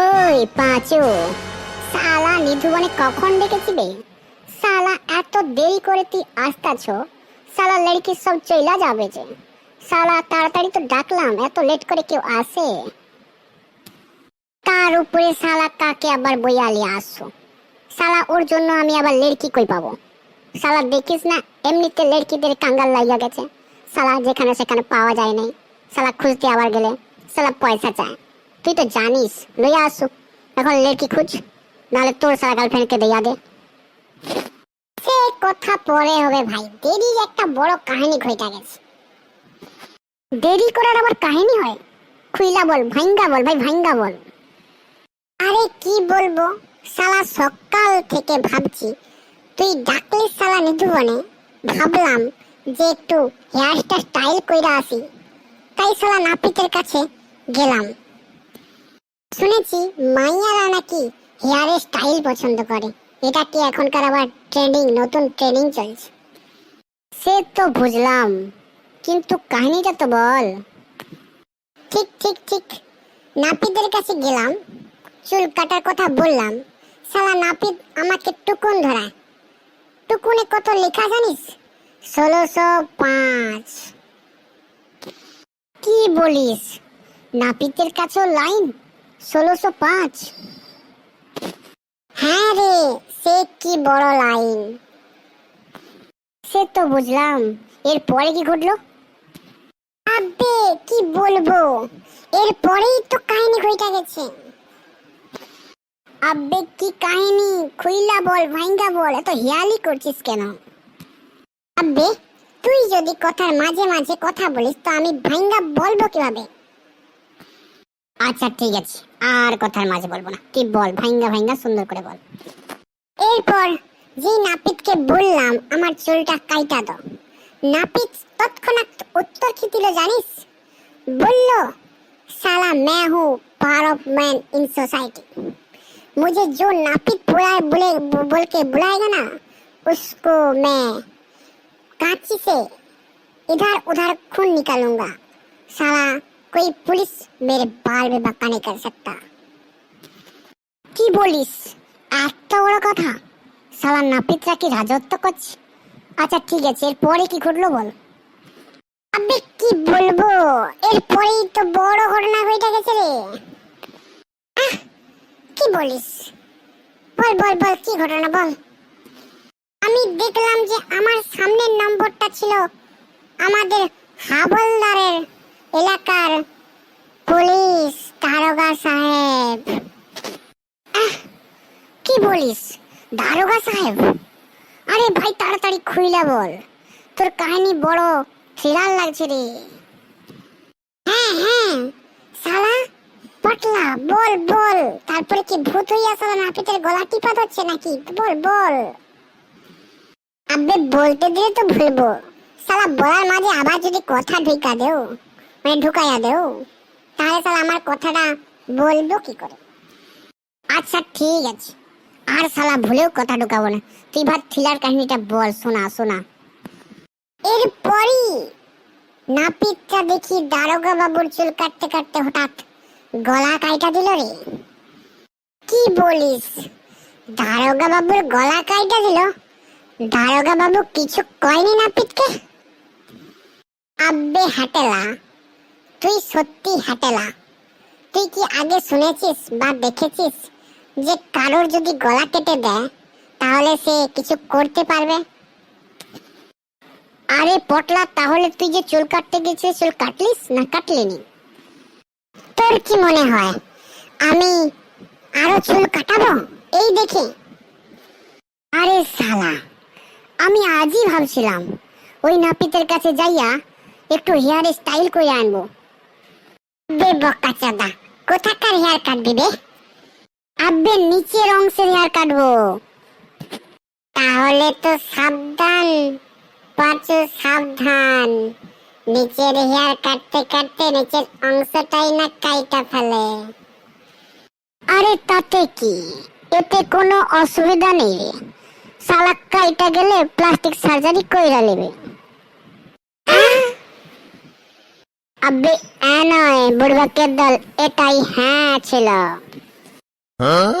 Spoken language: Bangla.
ওই, পাঁচু। সালা নিধুবনে কখন ডেকেছিবে? সালা এত দেরি করে তুই আসতাছ। সালা লড়কি সব চইলা যাবে যে। সালা তাড়াতাড়ি তো ডাকলাম, এত লেট করে কেউ আসে? তার উপরে সালা কাকে আবার বইয়ালি আসছো? সালা ওর জন্য আমি আবার লড়কি কই পাবো? সালা দেখিস না, এমনিতে লড়কিদের কাঙ্গাল লাগিয়া গেছে। সালা যেখানে সেখানে পাওয়া যায় নাই। সালা খুঁজতে আবার গেলে সালা পয়সা চায়। তুই তো জানিস, লইয়া আসু। এখন লড়কি খুঁজ? নাহলে তোর সারা গার্লফ্রেন্ডকে দিয়া দে। সে কথা পরে হবে ভাই। দেরি একটা বড় কাহিনী ঘইটা গেছে। দেরি করার আবার কাহিনী হয়? খুইলা বল ভাঙ্গা বল, ভাই ভাঙ্গা বল। আরে কি বলব? সালা সকাল থেকে ভাবছি, তুই ডাকলি সালা নিধুবনে। ভাবলাম যে একটু হেয়ারটা স্টাইল কইরা আসি। তাই সালা নাপিতের কাছে গেলাম। শুনেছি মাইয়ারা নাকি হেয়ারের স্টাইল পছন্দ করে। এটা কি এখনকার আবার ট্রেন্ডিং নতুন ট্রেনিং চলছে? সে তো বুঝলাম, কিন্তু কাহিনীটা তো বল। ঠিক ঠিক ঠিক। নাপিতের কাছে গেলাম, চুল কাটার কথা বললাম সালা নাপিত আমাকে টুকুন ধরায়। টুকুনে কত লেখা জানিস? ষোলোশো পাঁচ। কি বলিস? নাপিতের কাছেও লাইন ষোলোশো পাঁচ। হ্যাঁ রে, সে কি বড় লাইন। সে তো বুঝলাম। এরপরে কি ঘটলো? আবে, কি বলব? এরপরেই তো কাহিনী গেছে। আব্বে কি কাহিনী? খুইলা বল ভাঙ্গা বল, এত হিয়ালি করছিস কেন? আব্বে তুই যদি কথার মাঝে মাঝে কথা বলিস, তো আমি ভাইঙ্গা বলব কীভাবে? আচ্ছা ঠিক আছে আর কথার মাঝে বলবো না তুই বল ভাঙ্গা ভাঙ্গা সুন্দর করে বল এরপর যে নাপিতকে বললাম আমার চুলটা কাইটা দাও নাপিত তৎক্ষণাৎ উত্তর কি দিল জানিস বলল साला मैं हूँ power of man in society मुझे जो नापित बुलाए बुले बोल के बुलाएगा ना उसको मैं कांची से इधर उधर खून निकालूंगा साला कोई पुलिस मेरे बाल में बक्का नहीं कर सकता কি বলিস এত বড় কথা সালা নাপিতরা কি রাজত্ব করছে আচ্ছা ঠিক আছে এরপরে কি ঘটলো বল আবে কি বলবো এরপরেই তো বড় ঘটনা ঘটে গেছে রে আহ, কি বলিস বল বল বল কি ঘটনা বল আমি দেখলাম যে আমার সামনের নম্বরটা ছিল আমাদের হাবলদারের এলাকার পুলিশ দারোগা সাহেব। কি বলিস? দারোগা সাহেব? আরে ভাই, তাড়াতাড়ি খুইলা বল। তোর কাহিনী বড় থ্রিলার লাগছে রে। হ্যাঁ হ্যাঁ। শালা পটলা বল বল। তারপরে কি ভূত হইয়া শালা নাপিতের গলা টিপা হচ্ছে নাকি? বল বল। আবে বলতে দিলে তো ভুলবো। শালা, বলার মাঝে আবার যদি কথা ঢুকা দেও। মানে ঢুকাইয়া দেও। তাহলে শালা আমার কথাটা বলব কি করে? আচ্ছা ঠিক আছে। আর শালা ভুলেও কথা ঢুকাবো না। তুই ভাত থ্রিলার কাহিনীটা বল, শোনা শোনা। এরপরই নাপিতটা দেখি দারোগা বাবুর চুল কাটতে কাটতে হঠাৎ গলা কাইটা দিল রে। কি বলিস? দারোগা বাবুর গলা কাইটা দিল? দারোগা বাবু কিছু কয়নি নাপিতকে? আব্বে হাটেলা। তুই সত্যি হাটেলা। তুই কি আগে শুনেছিস বা দেখেছিস যে কারোর যদি গলা কেটে দেয়, তাহলে সে কিছু করতে পারবে? আরে পটলা, তাহলে তুই যে চুল কাটতে গেছিস, চুল কাটলিস না কাটলিনি? তোর কি মনে হয়, আমি আরও চুল কাটাবো? এই দেখে। আরে সালা আমি আজই ভাবছিলাম, ওই নাপিতের কাছে যাইয়া একটু হেয়ার স্টাইল করে আনব। বে বক্কা চাদা। কোথাকার হেয়ার কাটবি বে আব্বে, নিচের অংশের হেয়ার কাটবো তাহলে তো সাবধান, পাঁচু সাবধান। নিচের হেয়ার কাটতে কাটতে নিচের অংশটাই না কাইটা ফেলে। আরে তাতে কি? এতে কোনো অসুবিধা নেই। রে সালা কাইটা গেলে প্লাস্টিক সার্জারি কইরা নেবে। আব্বে এ নয় বুড়বাকের দল এটাই হ্যাঁ ছিল। হ্যাঁ?